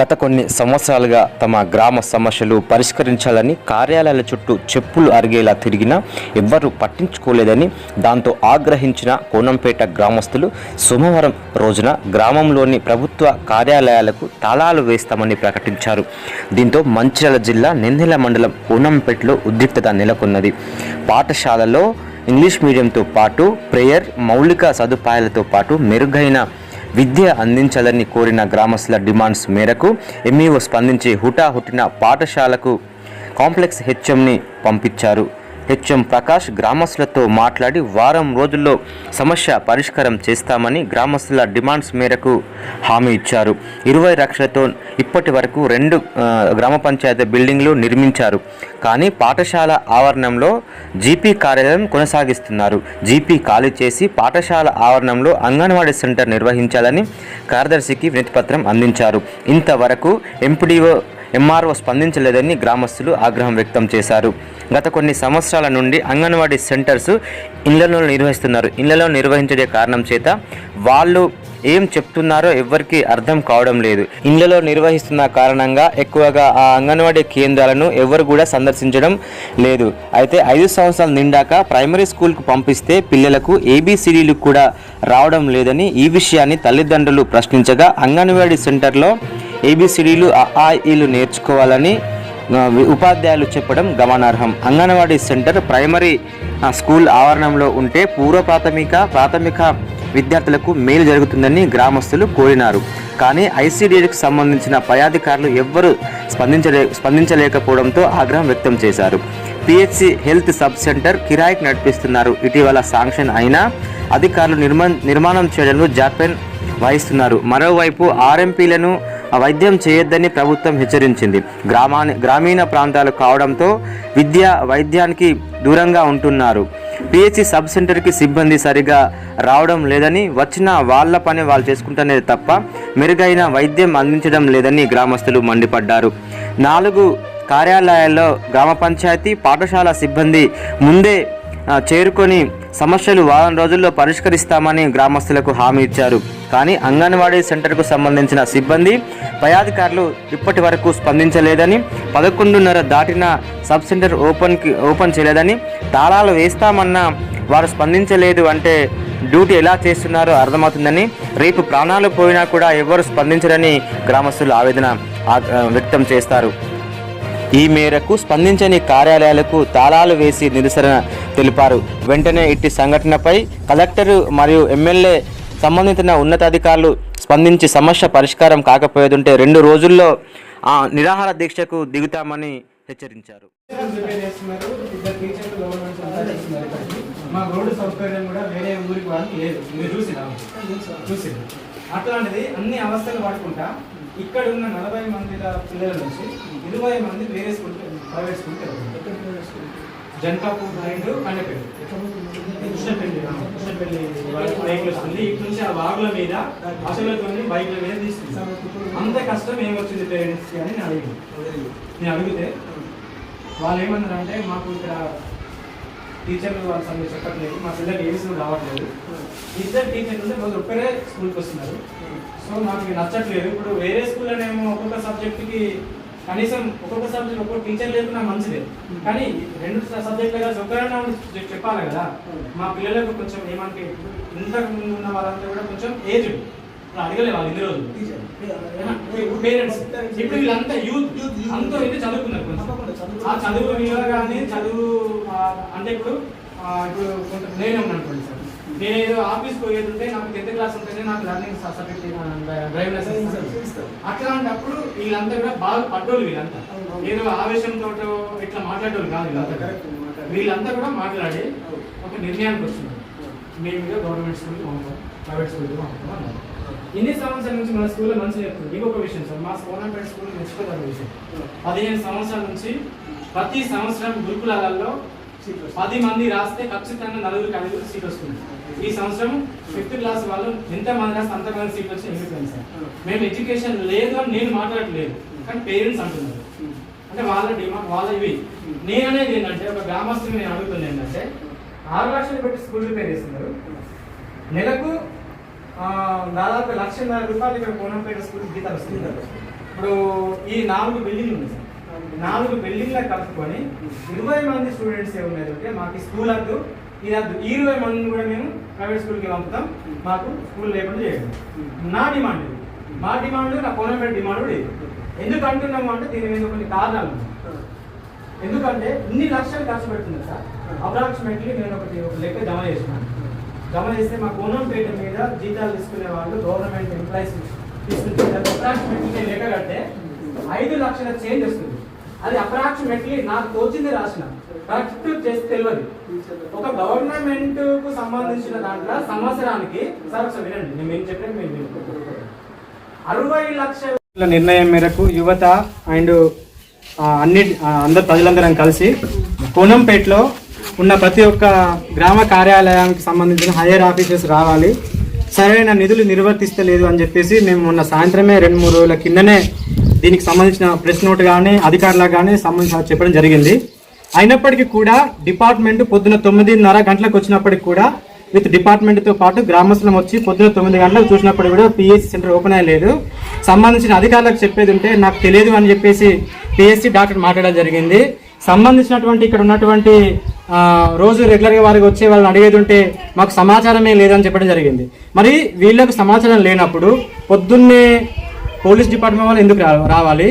గత కొన్ని సంవత్సరాలుగా తమ గ్రామ సమస్యలు పరిష్కరించాలని కార్యాలయాల చుట్టూ చెప్పులు అరిగేలా తిరిగినా ఎవ్వరూ పట్టించుకోలేదని దాంతో ఆగ్రహించిన కోనంపేట గ్రామస్తులు సోమవారం రోజున గ్రామంలోని ప్రభుత్వ కార్యాలయాలకు తాళాలు వేస్తామని ప్రకటించారు. దీంతో మంచిర్యాల జిల్లా నెందెల మండలం కోనంపేటలో ఉద్రిక్తత నెలకొన్నది. పాఠశాలలో ఇంగ్లీష్ మీడియంతో పాటు ప్రేయర్ మౌలిక సదుపాయాలతో పాటు మెరుగైన విద్య అందించాలని కోరిన గ్రామస్తుల డిమాండ్స్ మేరకు ఎంఈఓ స్పందించి హుటాహుటిన పాఠశాలకు కాంప్లెక్స్ హెచ్ఎంని పంపించారు. హెచ్ఎం ప్రకాష్ గ్రామస్తులతో మాట్లాడి వారం రోజుల్లో సమస్య పరిష్కారం చేస్తామని గ్రామస్తుల డిమాండ్స్ మేరకు హామీ ఇచ్చారు. ఇరవై లక్షలతో ఇప్పటి వరకు రెండు గ్రామ పంచాయతీ బిల్డింగ్లు నిర్మించారు. కానీ పాఠశాల ఆవరణంలో జీపీ కార్యాలయం కొనసాగిస్తున్నారు. జీపీ ఖాళీ చేసి పాఠశాల ఆవరణంలో అంగన్వాడీ సెంటర్ నిర్వహించాలని కార్యదర్శికి వినతిపత్రం అందించారు. ఇంతవరకు ఎంపీడీఓ ఎంఆర్ఓ స్పందించలేదని గ్రామస్తులు ఆగ్రహం వ్యక్తం చేశారు. గత కొన్ని సంవత్సరాల నుండి అంగన్వాడీ సెంటర్స్ ఇళ్ళలో నిర్వహిస్తున్నారు. ఇళ్ళలో నిర్వహించే కారణం చేత వాళ్ళు ఏం చెప్తున్నారో ఎవ్వరికీ అర్థం కావడం లేదు. ఇళ్ళలో నిర్వహిస్తున్న కారణంగా ఎక్కువగా ఆ అంగన్వాడీ కేంద్రాలను ఎవరు కూడా సందర్శించడం లేదు. అయితే ఐదు సంవత్సరాలు నిండాక ప్రైమరీ స్కూల్కు పంపిస్తే పిల్లలకు ఏబీసీడీలు కూడా రావడం లేదని ఈ విషయాన్ని తల్లిదండ్రులు ప్రశ్నించగా అంగన్వాడీ సెంటర్లో ఏబిసిడీలు ఆఈలు నేర్చుకోవాలని ఉపాధ్యాయులు చెప్పడం గమనార్హం. అంగన్వాడీ సెంటర్ ప్రైమరీ స్కూల్ ఆవరణంలో ఉంటే పూర్వ ప్రాథమిక ప్రాథమిక విద్యార్థులకు మేలు జరుగుతుందని గ్రామస్తులు కోరినారు. కానీ ఐసీడీకి సంబంధించిన పై అధికారులు ఎవ్వరూ స్పందించలే స్పందించలేకపోవడంతో ఆగ్రహం వ్యక్తం చేశారు. పిహెచ్సి హెల్త్ సబ్ సెంటర్ కిరాయికి నడిపిస్తున్నారు. ఇటీవల శాంక్షన్ అయినా అధికారులు నిర్మా నిర్మాణం చేయడంలో జాప్యం వహిస్తున్నారు. మరోవైపు ఆర్ఎంపీలను వైద్యం చేయొద్దని ప్రభుత్వం హెచ్చరించింది. గ్రామా గ్రామీణ ప్రాంతాలు కావడంతో విద్య వైద్యానికి దూరంగా ఉంటున్నారు. పిహెచ్సి సబ్ సెంటర్కి సిబ్బంది సరిగా రావడం లేదని వచ్చిన వాళ్ళ పని వాళ్ళు చేసుకుంటేనే తప్ప మెరుగైన వైద్యం అందించడం లేదని గ్రామస్తులు మండిపడ్డారు. నాలుగు కార్యాలయాల్లో గ్రామ పంచాయతీ పాఠశాల సిబ్బంది ముందే చేరుకొని సమస్యలు వారం రోజుల్లో పరిష్కరిస్తామని గ్రామస్తులకు హామీ ఇచ్చారు. కానీ అంగన్వాడీ సెంటర్కు సంబంధించిన సిబ్బంది పై అధికారులు ఇప్పటి వరకు స్పందించలేదని పదకొండున్నర దాటిన సబ్ సెంటర్ ఓపెన్కి ఓపెన్ చేయలేదని తాళాలు వేస్తామన్నా వారు స్పందించలేదు అంటే డ్యూటీ ఎలా చేస్తున్నారో అర్థమవుతుందని రేపు ప్రాణాలు పోయినా కూడా ఎవరు స్పందించరని గ్రామస్తులు ఆవేదన వ్యక్తం చేస్తారు. ఈ మేరకు స్పందించని కార్యాలయాలకు తాళాలు వేసి నిరసన తెలిపారు. వెంటనే ఇట్టి సంఘటనపై కలెక్టరు మరియు ఎమ్మెల్యే సంబంధిత ఉన్నతాధికారులు స్పందించి సమస్య పరిష్కారం కాకపోయేదుంటే రెండు రోజుల్లో ఆ నిరాహార దీక్షకు దిగుతామని హెచ్చరించారు. మా రోడ్డు సౌకర్యం కూడా వేరే ఊరికి వాళ్ళకి లేదు. మీరు అట్లాంటిది అన్ని అవస్థలు పడుకుంటా ఇక్కడ ఉన్న నలభై మంది పిల్లల నుంచి ఇరవై మంది వేరే స్కూల్ ప్రైవేట్ స్కూల్కి వెళ్తారు జనకాపూర్ మైండ్ కండపల్లి కృష్ణపల్లి కృష్ణపల్లి వస్తుంది. ఇటు నుంచి ఆ వాగుల మీద అసలుతో బైక్ల మీద తీసుకుంది అంత కష్టం ఏమొచ్చింది పేరెంట్స్కి అని నేను అడిగాను. నేను అడిగితే వాళ్ళు ఏమన్నారు అంటే మాకు ఇక్కడ టీచర్లు వాళ్ళు సరిగ్గా చెప్పట్లేదు. మా పిల్లలకి ఏబీసీలు రావట్లేదు. ఇద్దరు టీచర్లు ఉంటే వాళ్ళు ఒక్కరే స్కూల్కి వస్తున్నారు. సో మాకు నచ్చట్లేదు. ఇప్పుడు వేరే స్కూల్లోనేమో ఒక్కొక్క సబ్జెక్ట్కి కనీసం ఒక్కొక్క సబ్జెక్ట్ ఒక్కొక్క టీచర్ లేకున్నా మంచిదే. కానీ రెండు సబ్జెక్టులు కలిసి ఒక్కరైనా చెప్పాలి కదా. మా పిల్లలకు కొంచెం ఏమంటే ఇంతకు ముందు ఉన్న వాళ్ళంతా కూడా కొంచెం ఏజ్ అడగలే వాళ్ళు ఇన్ని రోజులు. పేరెంట్స్. ఇప్పుడు వీళ్ళంతా యూత్ అంతా ఇది చదువుకున్నారు ఆ చదువు కానీ చదువు అంటే ఇప్పుడు ఇప్పుడు కొంత నేనే ఉన్నాను అనుకోండి సార్ నేను ఏదో ఆఫీస్ పోయేది నాకు టెన్త్ క్లాస్ ఉంటేనే నాకు లర్నింగ్ సర్టిఫికేట్ డ్రైవింగ్ లైసెన్స్ అట్లాంటప్పుడు వీళ్ళంతా కూడా బాగా పడ్డోళ్ళు వీళ్ళంతా. ఏదో ఆవేశంతో ఇట్లా మాట్లాడేవాళ్ళు కాదు వీళ్ళంతా వీళ్ళంతా కూడా మాట్లాడి ఒక నిర్ణయానికి వస్తున్నారు. మేము గవర్నమెంట్ స్కూల్కి పంపాం ప్రైవేట్ స్కూల్కి పంపాం అన్నారు. ఇన్ని సంవత్సరాల నుంచి మన స్కూల్లో మంచి చెప్తుంది? ఇంకొక విషయం సార్ మా సోనాపేట స్కూల్ మెచ్చుకోదగ్గ విషయం. పదిహేను సంవత్సరాల నుంచి ప్రతి సంవత్సరం గురుకులాలలో పది మంది రాస్తే ఖచ్చితంగా నలుగురికి ఐదుగురు సీట్ వస్తుంది. ఈ సంవత్సరం ఫిఫ్త్ క్లాస్ వాళ్ళు ఎంత మంది రాస్తే అంతమంది సీట్ వచ్చి ఎగిరిపోయింది సార్? మేము ఎడ్యుకేషన్ లేదు అని నేను మాట్లాడట్లేదు కానీ పేరెంట్స్ అంటున్నారు. అంటే వాళ్ళ డిమాండ్ వాళ్ళ ఇవి. నేను అనేది ఏంటంటే ఒక గ్రామస్తుని నేను అడుగుతుంది ఏంటంటే ఆరు లక్షలు పెట్టి స్కూల్ రిపేర్ చేస్తున్నారు. నెలకు దాదాపు లక్షన్నర రూపాయలు ఇక్కడ కోనంపేట స్కూల్ జీతాలు వస్తుంది ఇప్పుడు ఈ నాలుగు బిల్డింగ్లు ఉన్నాయి సార్. నాలుగు బిల్డింగ్ల కలుపుకొని ఇరవై మంది స్టూడెంట్స్ ఏమున్నారు అంటే మాకు స్కూల్ వద్దు ఇది ఈ ఇరవై మందిని కూడా మేము ప్రైవేట్ స్కూల్కి పంపుతాం. మాకు స్కూల్ లేకుండా చేయండి. నా డిమాండ్ మా డిమాండ్ నా కోనంపేట డిమాండ్ కూడా ఎందుకు అంటున్నాము అంటే దీని మీద కొన్ని కారణాలు ఎందుకంటే ఇన్ని లక్షలు ఖర్చు పెడుతుంది సార్. అప్రాక్సిమేట్లీ నేను ఒకటి ఒక లెక్క జమ చేస్తున్నాను. గమనిస్తే మా కోనంపేట మీద జీతాలు తీసుకునే వాళ్ళు గవర్నమెంట్ ఎంప్లాయీస్ తీసుకుంటే అప్రాక్సిమేట్లీ లెక్క కడితే ఐదు లక్షల చేంజ్ వస్తుంది. అది అప్రాక్సిమేట్లీ నాకు తోచింది రాసిన. కరెక్ట్ చేసి తెలియదు. ఒక గవర్నమెంట్కు సంబంధించిన దాంట్లో సంవత్సరానికి సార్ ఒకసారి వినండి నేను ఏం చెప్పాను మీరు అరవై లక్షల నిర్ణయం మేరకు యువత అండ్ అన్ని అందరు ప్రజలందరం కలిసి కోనంపేటలో ఉన్న ప్రతి ఒక్క గ్రామ కార్యాలయానికి సంబంధించిన హైయర్ ఆఫీసర్స్ రావాలి. సరైన నిధులు నిర్వర్తిస్తలేదు అని చెప్పేసి మేము మొన్న సాయంత్రమే రెండు మూడు రోజుల కిందనే దీనికి సంబంధించిన ప్రెస్ నోట్ కానీ అధికారులకు కానీ సంబంధించిన చెప్పడం జరిగింది. అయినప్పటికీ కూడా డిపార్ట్మెంట్ పొద్దున తొమ్మిదిన్నర గంటలకు వచ్చినప్పటికి కూడా విత్ డిపార్ట్మెంట్తో పాటు గ్రామస్తులం వచ్చి పొద్దున తొమ్మిది గంటలకు చూసినప్పుడు కూడా పిఎస్సి సెంటర్ ఓపెన్ అయ్యలేదు. సంబంధించిన అధికారులకు చెప్పేది ఉంటే నాకు తెలియదు అని చెప్పేసి పిఎస్సి డాక్టర్ మాట్లాడడం జరిగింది. సంబంధించినటువంటి ఇక్కడ ఉన్నటువంటి రోజు రెగ్యులర్గా వారికి వచ్చే వాళ్ళని అడిగేది ఉంటే మాకు సమాచారమే లేదని చెప్పడం జరిగింది. మరి వీళ్ళకు సమాచారం లేనప్పుడు పొద్దున్నే పోలీస్ డిపార్ట్మెంట్ వాళ్ళు ఎందుకు రా- రావాలి?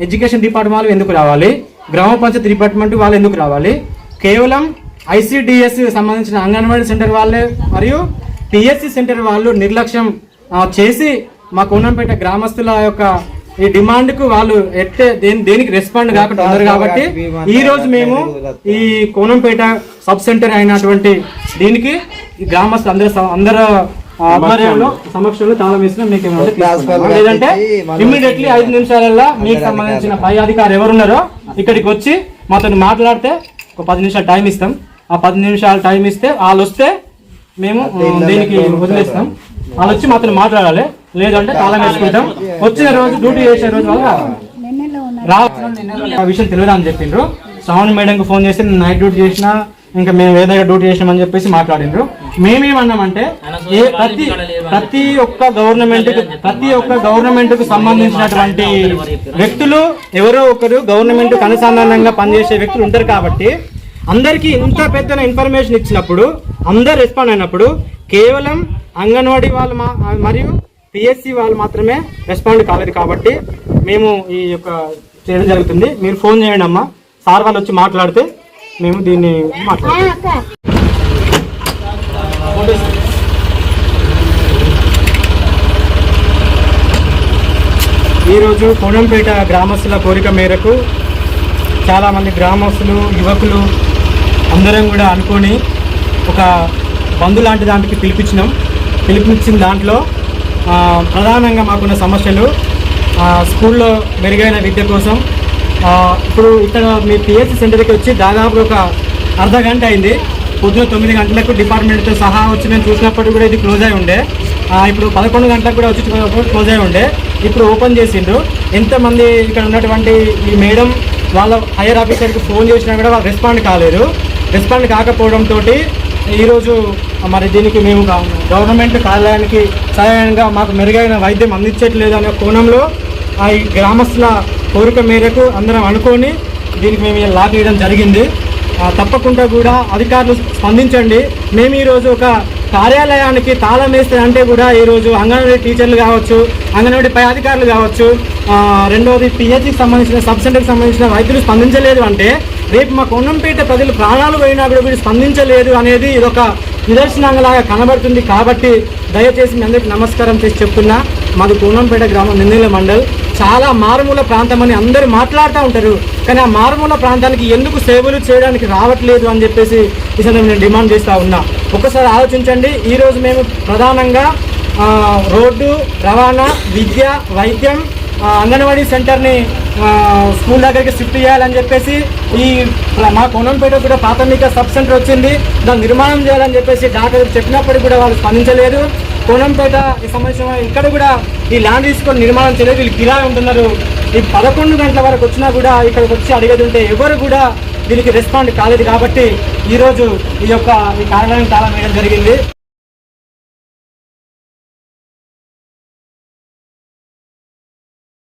ఎడ్యుకేషన్ డిపార్ట్మెంట్ వాళ్ళు ఎందుకు రావాలి? గ్రామ పంచాయతీ డిపార్ట్మెంట్ వాళ్ళు ఎందుకు రావాలి? కేవలం ఐసిడిఎస్ సంబంధించిన అంగన్వాడీ సెంటర్ వాళ్ళే మరియు పిఎస్సి సెంటర్ వాళ్ళు నిర్లక్ష్యం చేసి మా కోనంపేట గ్రామస్తుల యొక్క ఈ డిమాండ్కు వాళ్ళు ఎట్టే దేని దేనికి రెస్పాండ్ కాకుండా ఉన్నారు కాబట్టి ఈ రోజు మేము ఈ కోనంపేట సబ్ సెంటర్ అయినటువంటి దీనికి ఈ గ్రామస్తులు అందరూ అందరూ ఆధ్వర్యంలో సమక్షంలో తాళం వేసిన మీకు. లేదంటే ఇమ్మీడియట్లీ ఐదు నిమిషాలలో మీకు సంబంధించిన పై అధికారి ఎవరున్నారో ఇక్కడికి వచ్చి మాతో మాట్లాడితే ఒక పది నిమిషాలు టైం ఇస్తాం. ఆ పది నిమిషాలు టైం ఇస్తే వాళ్ళు వస్తే మేము దీనికి వదిలేస్తాం. వాళ్ళు వచ్చి మాతో మాట్లాడాలి. లేదంటే తాళం వేసుకుంటాం. వచ్చిన రోజు డ్యూటీ చేసే రోజు వల్ల రావాలి ఆ విషయం తెలియదా అని చెప్పిండ్రు. శ్రావణి మేడంకి ఫోన్ చేసి నైట్ డ్యూటీ చేసిన ఇంకా మేము ఏదైనా డ్యూటీ చేసినామని చెప్పేసి మాట్లాడిండ్రు. మేమేమన్నామంటే ఏ ప్రతి ప్రతి ఒక్క గవర్నమెంట్ ప్రతి ఒక్క గవర్నమెంట్కు సంబంధించినటువంటి వ్యక్తులు ఎవరో ఒకరు గవర్నమెంట్కు అనుసంధానంగా పనిచేసే వ్యక్తులు ఉంటారు కాబట్టి అందరికీ ఇంత పెద్ద ఇన్ఫర్మేషన్ ఇచ్చినప్పుడు అందరు రెస్పాండ్ అయినప్పుడు కేవలం అంగన్వాడీ వాళ్ళు మరియు పిఎస్సి వాళ్ళు మాత్రమే రెస్పాండ్ కాలేదు కాబట్టి మేము ఈ యొక్క చేయడం జరుగుతుంది. మీరు ఫోన్ చేయండి అమ్మా. సార్ వాళ్ళు వచ్చి మాట్లాడితే మేము దీన్ని మాట్లాడతాం. ఈరోజు కోణంపేట గ్రామస్తుల కోరిక మేరకు చాలామంది గ్రామస్తులు యువకులు అందరం కూడా అనుకొని ఒక బంధు లాంటి దానికి పిలిపించినాం. పిలిపించిన దాంట్లో ప్రధానంగా మాకున్న సమస్యలు స్కూల్లో మెరుగైన విద్య కోసం. ఇప్పుడు ఇక్కడ మీ పిఎస్సి సెంటర్కి వచ్చి దాదాపు ఒక అర్ధ గంట అయింది. పొద్దున తొమ్మిది గంటలకు డిపార్ట్మెంట్తో సహా వచ్చి మేము చూసినప్పుడు కూడా ఇది క్లోజ్ అయి ఉండే. ఇప్పుడు పదకొండు గంటలకు కూడా వచ్చి క్లోజ్ అయి ఉండే. ఇప్పుడు ఓపెన్ చేసిండ్రు. ఎంతమంది ఇక్కడ ఉన్నటువంటి ఈ మేడం వాళ్ళ హైయర్ ఆఫీసర్కి ఫోన్ చేసినా కూడా వాళ్ళు రెస్పాండ్ కాలేదు. రెస్పాండ్ కాకపోవడంతో ఈరోజు మరి దీనికి మేము గవర్నమెంట్ కార్యాలయానికి సహాయంగా మాకు మెరుగైన వైద్యం అందించట్లేదు అనే కోణంలో ఆ ఈ గ్రామస్తుల కోరిక మేరకు అందరం అనుకొని దీనికి మేము ఇలా లాక్ వేయడం జరిగింది. తప్పకుండా కూడా అధికారులు స్పందించండి. మేము ఈరోజు ఒక కార్యాలయానికి తాళం వేస్తే అంటే కూడా ఈరోజు అంగన్వాడీ టీచర్లు కావచ్చు అంగన్వాడీ పై అధికారులు కావచ్చు రెండవది పిహెచ్కి సంబంధించిన సబ్ సెంటర్కి సంబంధించిన వైద్యులు స్పందించలేదు అంటే రేపు మా కొండంపేట ప్రజలు ప్రాణాలు పోయినా కూడా వీడు స్పందించలేదు అనేది ఇదొక నిదర్శనంలాగా కనబడుతుంది. కాబట్టి దయచేసి మీ అందరికీ నమస్కారం చేసి చెప్తున్నా. మాది కోనంపేట గ్రామం నిందిల మండల్. చాలా మారుమూల ప్రాంతం అని అందరూ మాట్లాడుతూ ఉంటారు. కానీ ఆ మారుమూల ప్రాంతానికి ఎందుకు సేవలు చేయడానికి రావట్లేదు అని చెప్పేసి ఈ సందర్భంగా నేను డిమాండ్ చేస్తూ ఉన్నా. ఒక్కసారి ఆలోచించండి. ఈరోజు మేము ప్రధానంగా రోడ్డు రవాణా విద్య వైద్యం అంగన్వాడీ సెంటర్ని స్కూల్ దగ్గరికి షిఫ్ట్ చేయాలని చెప్పేసి ఈ మా కొనంపేట కూడా ప్రాథమిక సబ్ సెంటర్ వచ్చింది. దాన్ని నిర్మాణం చేయాలని చెప్పేసి డాక్టర్ చెప్పినప్పటికీ కూడా వాళ్ళు స్పందించలేదు. కోనంపేట ఈ సంవత్సరం ఇక్కడ కూడా ఈ ల్యాండ్ తీసుకొని నిర్మాణం చేయలేదు. వీళ్ళు కిరాయి ఉంటున్నారు. ఈ పదకొండు గంటల వరకు వచ్చినా కూడా ఇక్కడికి వచ్చి అడిగేది ఉంటే ఎవరు కూడా దీనికి రెస్పాండ్ కాలేదు కాబట్టి ఈరోజు ఈ యొక్క ఈ కార్యాలయం తాళం వేయడం జరిగింది.